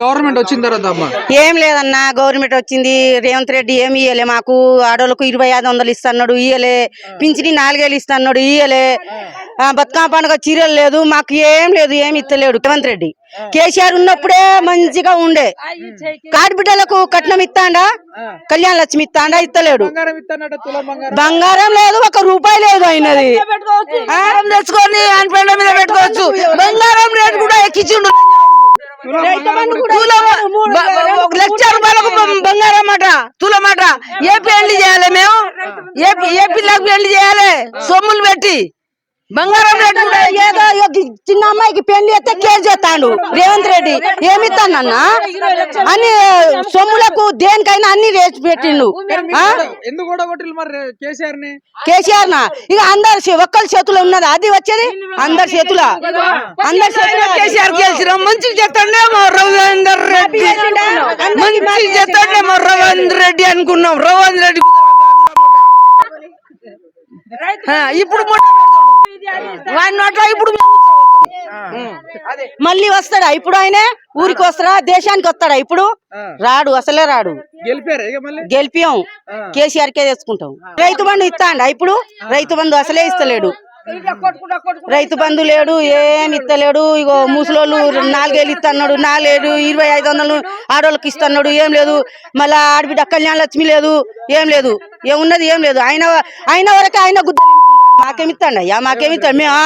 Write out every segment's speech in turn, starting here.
Government వచ్చిన తర్వాత అమ్మ? ఏం లేదన్నా గవర్నమెంట్ వచ్చింది రేవంత్ రెడ్డి ఏమి ఇయ్యలే మాకు. ఆడోళ్ళకు ఇరవై ఐదు వందలు ఇస్తున్నాడు ఇయ్యలే. పింఛని నాలుగేళ్ళు ఇస్తున్నాడు ఇయ్యలే. ఆ, బతుకమ్మ పండుగ చీరలు లేదు మాకు ఏం లేదు ఏమి ఇస్తలేడు రేవంత్ రెడ్డి. కేసీఆర్ ఉన్నప్పుడే మంచిగా ఉండే. కాడిబిడ్డలకు కట్నం ఇస్తాండా? కళ్యాణ లక్ష్మి ఇస్తాండా? ఇస్తలేడు బంగారం లేదు ఒక రూపాయి లేదు అయినది తెచ్చుకొని మీద పెట్టుకోవచ్చు. బంగారం రేటు కూడా ఎక్కించుండు. లక్ష రూపాయలకు బంగారం అట తులమాట ఏ పెళ్ళి చేయాలి మేము ఏ ఏ పిల్లకు పెళ్ళి చేయాలి సొమ్ములు పెట్టి బంగారం రేటు కూడా ఏదో చిన్న అమ్మాయికి పెళ్ళి అయితే కేసు చేస్తాడు రేవంత్ రెడ్డి. ఏమిస్తానన్నా అన్ని సొమ్ములకు దేనికైనా అన్ని రేసి పెట్టిండు. కేసీఆర్ని ఇక అందరి ఒక్కరి చేతిలో ఉన్నది? అది వచ్చేది? అందరి చేతుల? అందరి చేతిలో కేసీఆర్ గెలిచిన మంచిగా చేస్తాడేమో రవీందర్ రెడ్డి. చేస్తాడేమో రవీంద్ర రెడ్డి అనుకున్నాం. రవీంద్ర రెడ్డి ఇప్పుడు మొట్ట పెడతాడు. వాడి నోట్లో ఇప్పుడు. మళ్ళీ వస్తాడా? ఇప్పుడు ఆయన ఊరికి వస్తాడా? దేశానికి వస్తాడా? ఇప్పుడు. రాడు అసలే రాడు. గెలిపారు ఇక మళ్ళీ? గెలిపియం. కేసీఆర్ కే తెచ్చుకుంటాం. రైతు బంధు ఇస్తాండ? ఇప్పుడు రైతు బంధు అసలే ఇస్తలేడు. రైతు బంధు లేడు ఏం ఇస్తలేడు. ఇగో ముసలోళ్ళు నాలుగేళ్ళు ఇస్తున్నాడు నాలుగేళ్ళు ఇరవై ఐదు వందలు ఆడోళ్ళకి ఇస్తున్నాడు. ఏం లేదు. మళ్ళా ఆడబిడ్డ కళ్యాణ లక్ష్మి లేదు. ఏం లేదు. ఏమున్నది ఏం లేదు. ఆయన ఆయన వరకే ఆయన గుద్ద మాకేమి అయ్యా? మాకేమి మేము ఆ,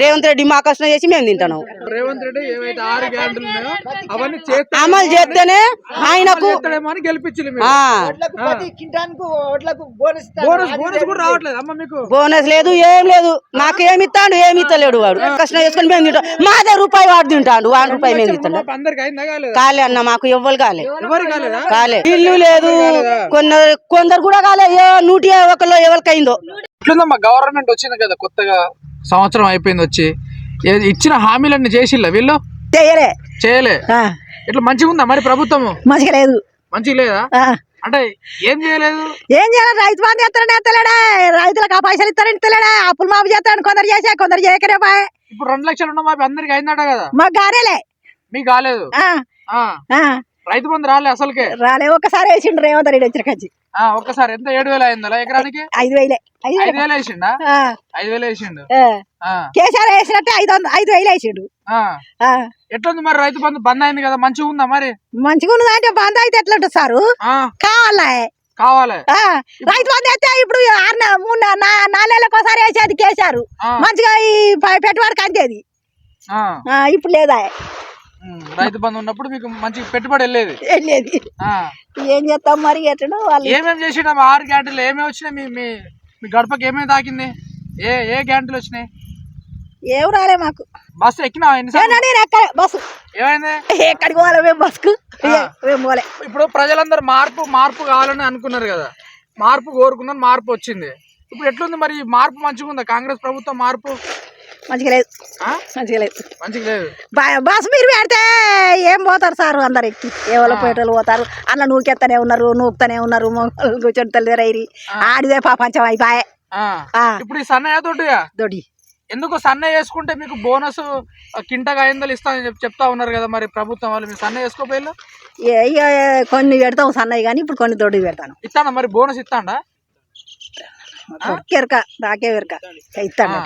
రేవంత్ రెడ్డి మా కష్టం చేసి మేము తింటాం రేవంత్ రెడ్డి ఏవైతే ఆరు గ్యారెంటీలు ఉన్నాయో అవన్నీ చేస్తా అమలు చేస్తేనే ఆయనకు అని మీరు. బోనస్ బోనస్ కూడా రావట్లేదు అమ్మ మీకు. బోనస్ లేదు ఏం లేదు. నాకు ఏమి ఇస్తాడు ఏమి ఇస్తలేడు వాడు. కష్టం చేసుకుని మేము తింటాం. మాదే రూపాయి వాడు తింటాడు వాడి రూపాయి మేము తింటాడు పాప అందరికి అయిందా కాలేదు? కాలే అన్న మాకు ఎవ్వరు కాలే. ఎవరు కాలేదా? కాలే. ఇల్లు లేదు. కొందరు కొందరు కూడా కాలే. ఏ నూటి ఒకళ్ళు ఎవరికైందో? ఎట్లుందమ్మా గవర్నమెంట్ వచ్చింది కదా కొత్తగా సంవత్సరం అయిపోయింది వచ్చి. ఏ- ఇచ్చిన హామీలన్నీ చేసిల్లా వీళ్ళు? చేయలే. చేయలే. ఇట్లా మంచిగా ఉందా మరి ప్రభుత్వం మంచిగా లేదు. మంచిగా లేదా? ఆ. అంటే ఏం చేయలేదు? ఏం చేయాలి రైతు బంధు చేస్తాడని ఎత్తలేడే. రైతులకు ఆ పైసలు ఇస్తారని ఇస్తలేడే అప్పులు మాపు చేస్తాడని కొందరు చేసా కొందరు చేయకరే పాయ్. ఇప్పుడు రెండు లక్షలు ఉన్న మాపి అందరికి అయిందట కదా? మాకు గారేలే మీకు కాలేదు? ఆ, ఆ. ఆ, రైతు బంధు రాలే అసలుకే? రాలే ఒక్కసారి వేసిండు రేవంత్ రెడ్డి వచ్చిన కచ్చి ఒక్కసారి ఎంత ఏడు వేలు అయిందా ఎకరానికి? ఐదు వేలే ఐదు వేలే. వేసిండా? ఐదు వేలు వేసిండు? కేసీఆర్ వేసినట్టే ఐదు ఐదు వేలు వేసిండు. ఎట్లుంది మరి రైతు బంధు బంద్ అయింది కదా మంచిగా ఉందా మరి? మంచిగా ఉన్నది అంటే బంద్ అయితే ఎట్లా ఉంటుంది సారు కావాలా? కావాలి. రైతు బంధు అయితే ఇప్పుడు ఆరు నె- మూడు నె- నా- నాలుగు నెలలకు ఒకసారి వేసేది కేసారు. మంచిగా ఈ పెట్టుబడికి అంతేది ఇప్పుడు లేదా? రైతు బంధు ఉన్నప్పుడు మీకు మంచి పెట్టుబడి వెళ్ళేది. వెళ్ళేది. ఏం చేస్తాం మరి ఎట్టడో వాళ్ళు? ఏమేమి చేసినా ఆరు గ్యారెంటీలు ఏమేమి వచ్చినాయి? మీ మీ మీ గడపకి ఏమేమి తాకింది? ఏ ఏ గ్యారెంటీలు వచ్చినాయి? ఏం రాలే మాకు. బస్సు ఎక్కినావా ఎన్నిసార్లు బస్సు. ఏమైంది? ఎక్కడికి పోలే మేము బస్కు మేము పోలే. ఇప్పుడు ప్రజలందరూ మార్పు మార్పు కావాలని అనుకున్నారు కదా. మార్పు కోరుకున్నారు మార్పు వచ్చింది. ఇప్పుడు ఎట్లుంది మరి? మార్పు మంచిగా ఉందా కాంగ్రెస్ ప్రభుత్వం మార్పు? మంచిగా లేదు. ఆ? మంచిగా లేదు. మంచిగా లేదు. బ- బస్సు మీరు పెడితే ఏం పోతారు సార్ అందరు? ఎక్కి ఎవరో పోయేటోళ్ళు పోతారు? అన్న నూకెత్తనే ఉన్నారు నూకుతూనే ఉన్నారు మొగలు కూర్చొని తల్లిదరైరి ఆడిదే పాపంచం అయిపోయే. ఇప్పుడు ఈ సన్నయ్య తోటిగా దొడి ఎందుకు సన్నయ్య వేసుకుంటే మీకు బోనస్ కింటగా ఐదు ఇస్తానని చెప్పి చెప్తా ఉన్నారు కదా మరి ప్రభుత్వం వాళ్ళు. మీరు ఏ ఇక కొన్ని పెడతాం సన్నయ్య కానీ ఇప్పుడు కొన్ని దొడ్డి పెడతాను. ఇస్తాడా మరి? బోనస్ ఇస్తాడా? ఎరక నాకే ఎరక ఇస్తాను.